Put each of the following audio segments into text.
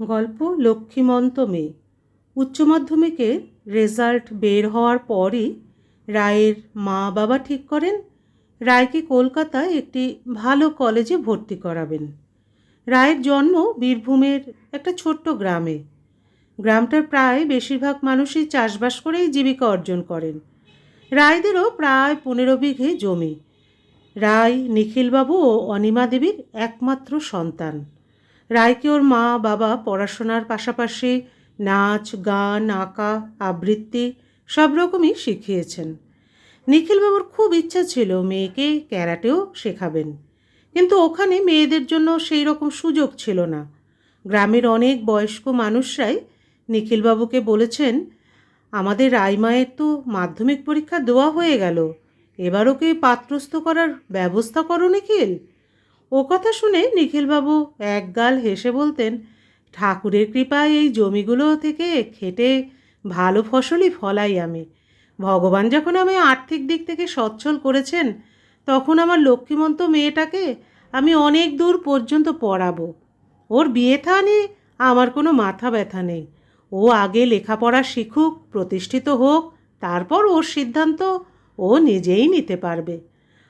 গল্প লক্ষ্মীমন্ত মেয়ে উচ্চ মাধ্যমিকে রেজাল্ট বের হওয়ার পরই রায়ের মা বাবা ঠিক করেন, রায়কে কলকাতায় একটি ভালো কলেজে ভর্তি করাবেন। রায়ের জন্ম বীরভূমের একটা ছোট্ট গ্রামে। গ্রামটার প্রায় বেশিরভাগ মানুষই চাষবাস করেই জীবিকা অর্জন করেন। রায়দেরও প্রায় পনেরো বিঘে জমি। রায় নিখিলবাবু ও অনিমা দেবীর একমাত্র সন্তান। রায়কে ওর মা, বাবা পড়াশোনার পাশাপাশি নাচ, গান, আঁকা, আবৃত্তি সব রকমই শিখিয়েছেন। নিখিলবাবুর খুব ইচ্ছা ছিল মেয়েকে ক্যারাটেও শেখাবেন। কিন্তু ওখানে মেয়েদের জন্য সেই রকম সুযোগ ছিল না। গ্রামের অনেক বয়স্ক মানুষরাই নিখিলবাবুকে বলেছেন, আমাদের রাইমায়ের তো মাধ্যমিক পরীক্ষা দেওয়া হয়ে গেল। এবার ওকে পাত্রস্থ করার ব্যবস্থা করো নিখিল। ও কথা শুনে নিখিলবাবু একগাল হেসে বলতেন, ঠাকুরের কৃপায় এই জমিগুলো থেকে খেটে ভালো ফসলই ফলাই আমি। ভগবান যখন আমি আর্থিক দিক থেকে সচ্ছল করেছেন, তখন আমার লক্ষ্মীমন্ত মেয়েটাকে আমি অনেক দূর পর্যন্ত পড়াবো। ওর বিয়ে থা নিয়ে আমার কোনো মাথা ব্যথা নেই। ও আগে লেখাপড়া শিখুক, প্রতিষ্ঠিত হোক, তারপর ওর সিদ্ধান্ত ও নিজেই নিতে পারবে।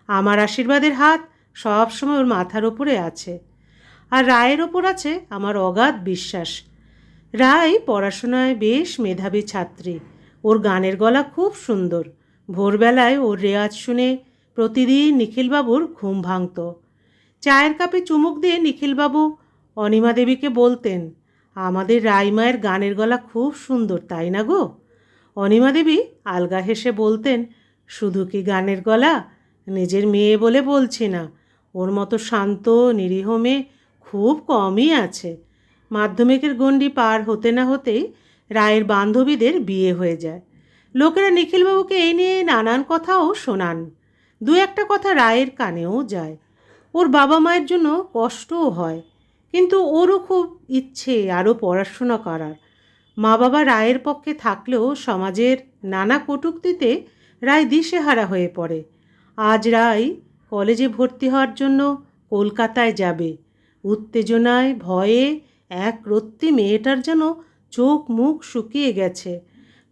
আমার আশীর্বাদের হাত সব সময় ওর মাথার ওপরে আছে। আর রায়ের ওপর আছে আমার অগাধ বিশ্বাস। রায় পড়াশোনায় বেশ মেধাবী ছাত্রী। ওর গানের গলা খুব সুন্দর। ভোরবেলায় ওর রেয়াজ শুনে প্রতিদিন নিখিলবাবুর ঘুম ভাঙত। চায়ের কাপে চুমুক দিয়ে নিখিলবাবু অনিমা দেবীকে বলতেন, আমাদের রাইমায়ের গানের গলা খুব সুন্দর, তাই না গো? অনিমা দেবী আলগা হেসে বলতেন, শুধু কি গানের গলা? নিজের মেয়ে বলে বলছি না। ওর মতো শান্ত, নিরীহ মেয়ে খুব কমই আছে। মাধ্যমিকের গণ্ডি পার হতে না হতেই রায়ের বান্ধবীদের বিয়ে হয়ে যায়। লোকেরা নিখিলবাবুকে এই নিয়ে নানান কথাও শোনান। দু একটা কথা রায়ের কানেও যায়। ওর বাবা মায়ের জন্য কষ্টও হয়, কিন্তু ওরও খুব ইচ্ছে আরও পড়াশোনা করার। মা বাবা রায়ের পক্ষে থাকলেও সমাজের নানা কটূক্তিতে রায় দিশেহারা হয়ে পড়ে। আজ রায় কলেজে ভর্তি হওয়ার জন্য কলকাতায় যাবে। উত্তেজনায় ভয়ে এক রত্তি মেয়েটার যেন চোখ মুখ শুকিয়ে গেছে।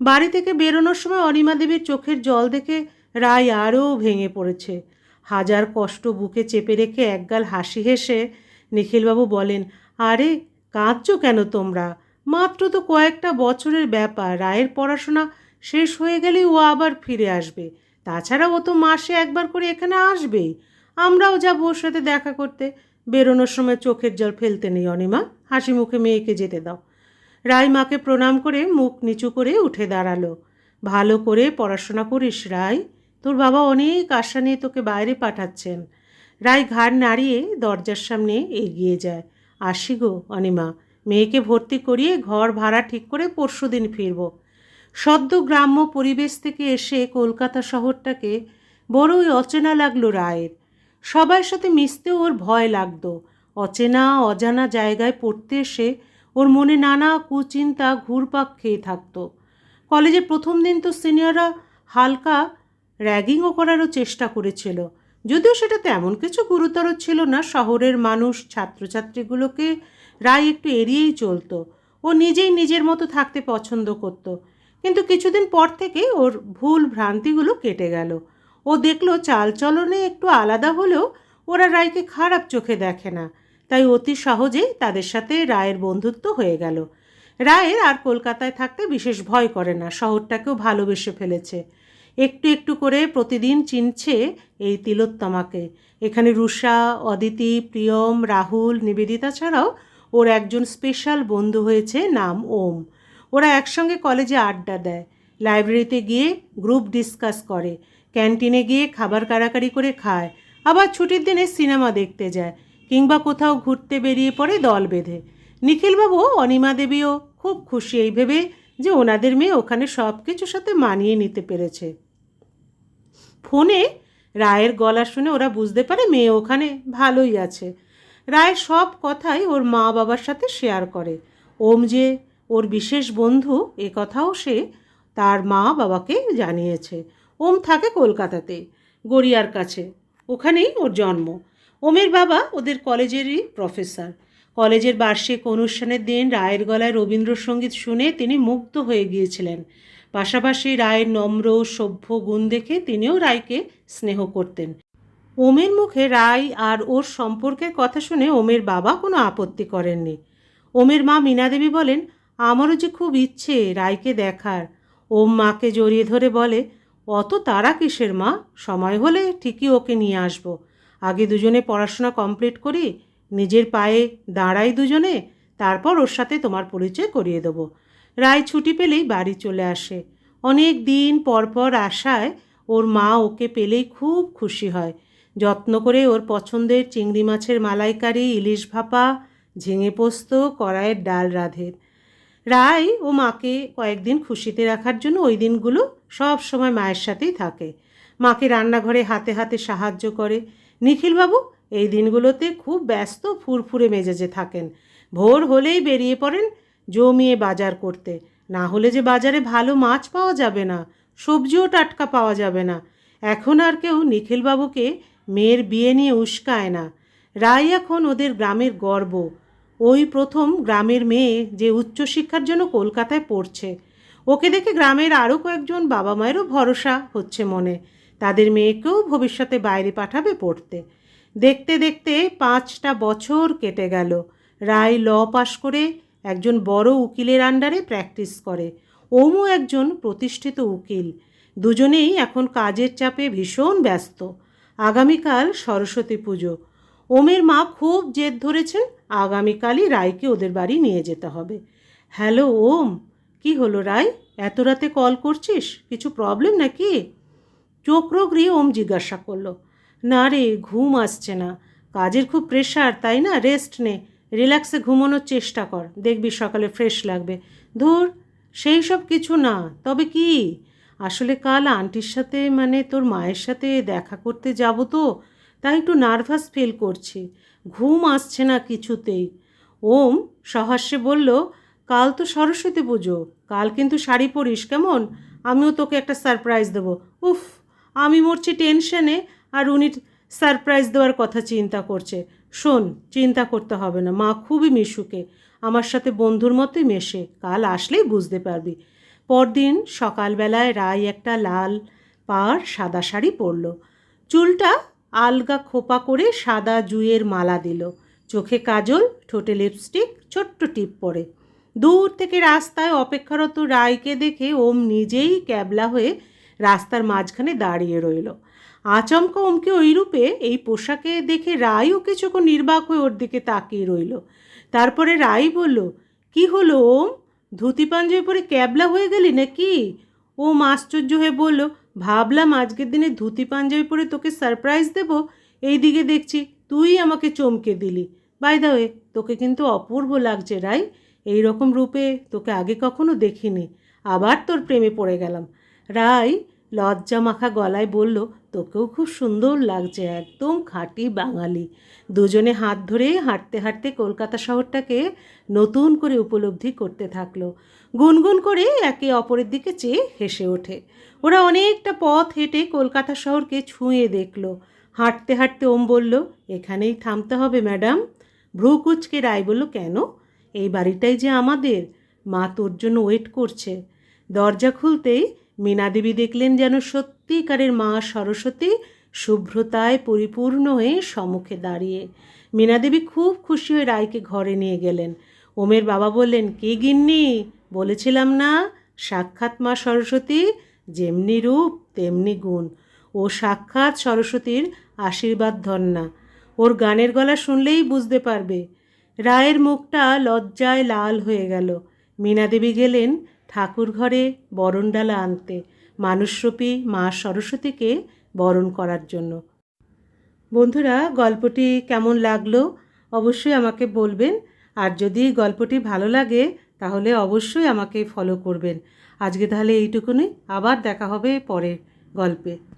বাড়ি থেকে বেরোনোর সময় অনিমা দেবীর চোখের জল দেখে রায় আরও ভেঙে পড়েছে। হাজার কষ্ট বুকে চেপে রেখে একগাল হাসি হেসে নিখিলবাবু বলেন, আরে, কাঁদছো কেন তোমরা? মাত্র তো কয়েকটা বছরের ব্যাপার। রায়ের পড়াশোনা শেষ হয়ে গেলেই ও আবার ফিরে আসবে। তাছাড়া ও তো মাসে একবার করে এখানে আসবেই। আমরাও যাব ওর সাথে দেখা করতে। বেরোনোর সময় চোখের জল ফেলতে নেই অনিমা। হাসি মুখে মেয়েকে যেতে দাও। রায় মাকে প্রণাম করে মুখ নিচু করে উঠে দাঁড়াল। ভালো করে পড়াশোনা করিস রায় তোর বাবা অনেক আশা নিয়ে তোকে বাইরে পাঠাচ্ছেন। রায় ঘাড় নাড়িয়ে দরজার সামনে এগিয়ে যায়। আসি গো অনিমা, মেয়েকে ভর্তি করিয়ে ঘর ভাড়া ঠিক করে পরশু দিন ফিরব। সদ্য গ্রাম্য পরিবেশ থেকে এসে কলকাতা শহরটাকে বড়ই অচেনা লাগল রায়ের। সবার সাথে মিশতেও ওর ভয় লাগতো। অচেনা, অজানা জায়গায় পড়তে এসে ওর মনে নানা কুচিন্তা, ঘুরপাক খেয়ে থাকতো। কলেজের প্রথম দিন তো সিনিয়ররা হালকা র্যাগিংও করারও চেষ্টা করেছিল। যদিও সেটা তেমন কিছু গুরুতর ছিল না, শহরের মানুষ, ছাত্রছাত্রীগুলোকে রায় একটু এড়িয়েই চলতো। ও নিজেই নিজের মতো থাকতে পছন্দ করত। কিন্তু কিছুদিন পর থেকে ওর ভুল ভ্রান্তিগুলো কেটে গেল। ও দেখল চালচলনে একটু আলাদা হলেও ওরা রায়কে খারাপ চোখে দেখে না, তাই অতি সহজেই তাদের সাথে রায়ের বন্ধুত্ব হয়ে গেল। রায়ের আর কলকাতায় থাকতে বিশেষ ভয় করে না, শহরটাকেও ভালোবেসে ফেলেছে। একটু একটু করে প্রতিদিন চিনছে এই তিলোত্তমাকে। এখানে রুষা, অদিতি, প্রিয়ম, রাহুল, নিবেদিতা ছাড়াও ওর একজন স্পেশাল বন্ধু হয়েছে, নাম ওম। ওরা একসঙ্গে কলেজে আড্ডা দেয়। লাইব্রেরিতে গিয়ে গ্রুপ ডিসকাস করে। ক্যান্টিনে গিয়ে খাবার কাড়াকাড়ি করে খায়। আবার ছুটির দিনে সিনেমা দেখতে যায় কিংবা কোথাও ঘুরতে বেরিয়ে পড়ে দল বেঁধে। নিখিলবাবু অনিমা দেবীও খুব খুশি এই ভেবে যে ওনাদের মেয়ে ওখানে সব কিছুর সাথে মানিয়ে নিতে পেরেছে। ফোনে রায়ের গলা শুনে ওরা বুঝতে পারে মেয়ে ওখানে ভালোই আছে। রায়ের সব কথাই ওর মা বাবার সাথে শেয়ার করে। ওম যে ওর বিশেষ বন্ধু, এ কথাও সে তার মা বাবাকে জানিয়েছে। ওম থাকে কলকাতাতে, গড়িয়ার কাছে। ওখানেই ওর জন্ম। ওমের বাবা ওদের কলেজেরই প্রফেসর। কলেজের বার্ষিক অনুষ্ঠানের দিন রায়ের গলায় রবীন্দ্রসঙ্গীত শুনে তিনি মুগ্ধ হয়ে গিয়েছিলেন। পাশাপাশি রায়ের নম্র, সভ্য গুণ দেখে তিনিও রায়কে স্নেহ করতেন। ওমের মুখে রায় আর ওর সম্পর্কের কথা শুনে ওমের বাবা কোনো আপত্তি করেননি। ওমের মা মীনাদেবী বলেন আমারও যে খুব ইচ্ছে রায়কে দেখার। ও মাকে জড়িয়ে ধরে বলে, অত তারা কিসের মা? সময় হলে ঠিকই ওকে নিয়ে আসব। আগে দুজনে পড়াশোনা কমপ্লিট করি, নিজের পায়ে দাঁড়াই দুজনে, তারপর ওর সাথে তোমার পরিচয় করিয়ে দেবো। রায় ছুটি পেলেই বাড়ি চলে আসে। অনেক দিন পর পর আসায় ওর মা ওকে পেলেই খুব খুশি হয়। যত্ন করে ওর পছন্দের চিংড়ি মাছের মালাইকারি, ইলিশ ভাপা, ঝিঙে পোস্ত, কড়াইয়ের ডাল রাধের রায় ও মাকে কয়েকদিন খুশিতে রাখার জন্য ওই দিনগুলো সব সময় মায়ের সাথেই থাকে। মাকে রান্নাঘরে হাতে হাতে সাহায্য করে। নিখিলবাবু এই দিনগুলোতে খুব ব্যস্ত, ফুরফুরে মেজাজে থাকেন। ভোর হলেই বেরিয়ে পড়েন জমিয়ে বাজার করতে। না হলে যে বাজারে ভালো মাছ পাওয়া যাবে না, সবজিও টাটকা পাওয়া যাবে না। এখন আর কেউ নিখিলবাবুকে মেয়ের বিয়ে নিয়ে উস্কায় না। রায় এখন ওদের গ্রামের গর্ব। ওই প্রথম গ্রামের মেয়ে যে উচ্চশিক্ষার জন্য কলকাতায় পড়ছে। ওকে দেখে গ্রামের আরও কয়েকজন বাবা মায়েরও ভরসা হচ্ছে মনে। তাদের মেয়েকেও ভবিষ্যতে বাইরে পাঠাবে পড়তে। দেখতে দেখতে পাঁচটা বছর কেটে গেল। রায় ল পাশ করে একজন বড় উকিলের আন্ডারে প্র্যাকটিস করে। ওমও একজন প্রতিষ্ঠিত উকিল। দুজনেই এখন কাজের চাপে ভীষণ ব্যস্ত। আগামীকাল সরস্বতী পুজো। ওমের মা খুব জেদ ধরেছেন আগামীকালই রায়কে ওদের বাড়ি নিয়ে যেতে হবে। হ্যালো, ওম, কি হলো রায়? এত রাতে কল করছিস? কিছু প্রবলেম নাকি? চোখরোগরি ওম জিজ্ঞাসা করল। না রে, ঘুম আসছে না। কাজের খুব প্রেশার তাই না? রেস্ট নে। রিল্যাক্সে ঘুমানোর চেষ্টা কর। দেখবি সকালে ফ্রেশ লাগবে। ধুর, সেই সব কিছু না। তবে কি? আসলে কাল আন্টির সাথে মানে তোর মায়ের সাথে দেখা করতে যাব তো, তাই একটু নার্ভাস ফিল করছি। ঘুম আসছে না কিছুতেই। ওম সহাস্যে বলল, কাল তো সরস্বতী পুজো, কাল কিন্তু শাড়ি পরিস কেমন? আমিও তোকে একটা সারপ্রাইজ দেবো। উফ, আমি মরছি টেনশনে আর উনি সারপ্রাইজ দেওয়ার কথা চিন্তা করছে। শোন, চিন্তা করতে হবে না, মা খুবই মিশুকে, আমার সাথে বন্ধুর মতোই মেশে, কাল আসলেই বুঝতে পারবি। পরদিন সকালবেলায় রায় একটা লাল পাড় সাদা শাড়ি পরল। চুলটা আলগা খোপা করে সাদা জুয়ের মালা দিল। চোখে কাজল, ঠোঁটে লিপস্টিক, ছোট্ট টিপ পরে। দূর থেকে রাস্তায় অপেক্ষারত রায়কে দেখে ওম নিজেই ক্যাবলা হয়ে রাস্তার মাঝখানে দাঁড়িয়ে রইল। আচমকা ওমকে ওই রূপে এই পোশাকে দেখে রায়ও কিছুক্ষণ নির্বাক হয়ে ওর দিকে তাকিয়ে রইল। তারপরে রায় বলল, কি হলো ওম? ধুতি পাঞ্জাবি পরে ক্যাবলা হয়ে গেলি নাকি? ওম আশ্চর্য হয়ে বলল ভাবলাম আজকের দিনে ধুতি পাঞ্জাবি পরে তোকে সারপ্রাইজ দেব। এই দিকে দেখছি তুই আমাকে চমকে দিলি। বাই দা ওয়ে তোকে কিন্তু অপূর্ব লাগছে রাই এই রকম রূপে তোকে আগে কখনো দেখিনি। আবার তোর প্রেমে পড়ে গেলাম। রাই লজ্জা মাখা গলায় বলল, তোকেও খুব সুন্দর লাগছে, একদম খাঁটি বাঙালি। দুজনে হাত ধরে হাঁটতে হাঁটতে কলকাতা শহরটাকে নতুন করে উপলব্ধি করতে থাকল। গুনগুন করে একে অপরের দিকে চেয়ে হেসে ওঠে। ওরা অনেকটা পথ হেঁটে কলকাতা শহরকে ছুঁয়ে দেখল। হাঁটতে হাঁটতে ওম বলল, এখানেই থামতে হবে, ম্যাডাম। ভ্রু কুচকে রায় বলল, কেন? এই বাড়িটাই যে আমাদের। মা তোর জন্য ওয়েট করছে। দরজা খুলতেই মীনাদেবী দেখলেন যেন সত্যিকারের মা সরস্বতী শুভ্রতায় পরিপূর্ণ হয়ে সম্মুখে দাঁড়িয়ে। মীনাদেবী খুব খুশি হয়ে রায়কে ঘরে নিয়ে গেলেন। ওমের বাবা বললেন, কে গিন্নি? বলেছিলাম না, সাক্ষাৎ মা সরস্বতী, যেমনি রূপ, তেমনি গুণ। ও সাক্ষাৎ সরস্বতীর আশীর্বাদ ধন্যা ওর গানের গলা শুনলেই বুঝতে পারবে। রায়ের মুখটা লজ্জায় লাল হয়ে গেল। মীনাদেবী গেলেন ঠাকুর ঘরে বরণডালা আনতে মানুষরূপী মা সরস্বতীকে বরণ করার জন্য। বন্ধুরা, গল্পটি কেমন লাগল অবশ্যই আমাকে বলবেন। আর যদি গল্পটি ভালো লাগে, তাহলে অবশ্যই আমাকে ফলো করবেন। আজকে তাহলে এইটুকুনি। আবার দেখা হবে পরের গল্পে।